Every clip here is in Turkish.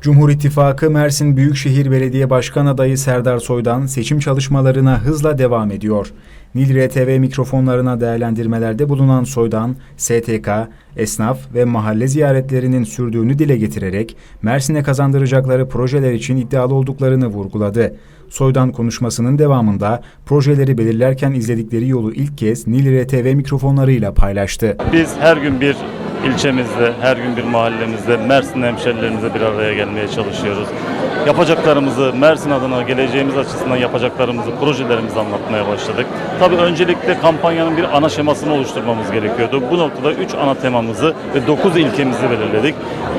Cumhur İttifakı Mersin Büyükşehir Belediye Başkan adayı Serdar Soy'dan seçim çalışmalarına hızla devam ediyor. Nil RTV mikrofonlarına değerlendirmelerde bulunan Soy'dan STK, esnaf ve mahalle ziyaretlerinin sürdüğünü dile getirerek Mersin'e kazandıracakları projeler için iddialı olduklarını vurguladı. Soy'dan konuşmasının devamında projeleri belirlerken izledikleri yolu ilk kez Nil RTV mikrofonlarıyla paylaştı. Biz her gün bir ilçemizde, her gün bir mahallemizde Mersin hemşerilerimizle bir araya gelmeye çalışıyoruz. Yapacaklarımızı, Mersin adına geleceğimiz açısından yapacaklarımızı, projelerimizi anlatmaya başladık. Tabii öncelikle kampanyanın bir ana şemasını oluşturmamız gerekiyordu. Bu noktada 3 ana temamızı ve 9 ilkemizi belirledik.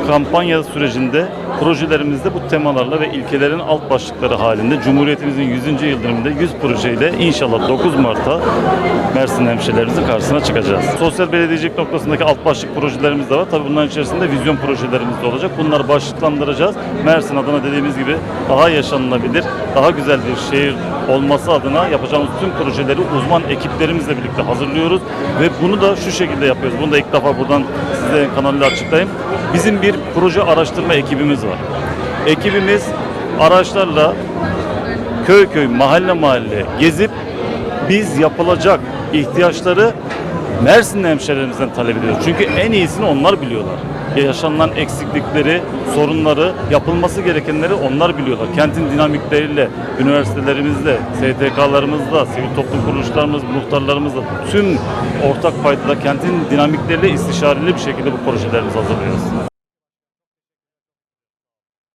Kampanya sürecinde projelerimizde bu temalarla ve ilkelerin alt başlıkları halinde Cumhuriyetimizin 100. yıl dönümünde 100 projeyle inşallah 9 Mart'ta Mersin hemşehrilerimizin karşısına çıkacağız. Sosyal belediyecilik noktasındaki alt başlık projelerimiz de var. Tabii bunların içerisinde vizyon projelerimiz de olacak. Bunları başlıklandıracağız. Mersin adına dediğimiz gibi daha yaşanılabilir, daha güzel bir şehir olması adına yapacağımız tüm projeleri uzman ekiplerimizle birlikte hazırlıyoruz ve bunu da şu şekilde yapıyoruz. Bunu da ilk defa buradan size kanalıyla açıklayayım. Bizim bir proje araştırma ekibimiz var. Ekibimiz araçlarla köy köy, mahalle mahalle gezip biz yapılacak ihtiyaçları Mersin'de hemşehrilerimizden talep ediyoruz. Çünkü en iyisini onlar biliyorlar. Yaşanılan eksiklikleri, sorunları, yapılması gerekenleri onlar biliyorlar. Kentin dinamikleriyle, üniversitelerimizle, STK'larımızla, sivil toplum kuruluşlarımız, muhtarlarımızla tüm ortak paydada kentin dinamikleriyle istişareli bir şekilde bu projelerimizi hazırlıyoruz.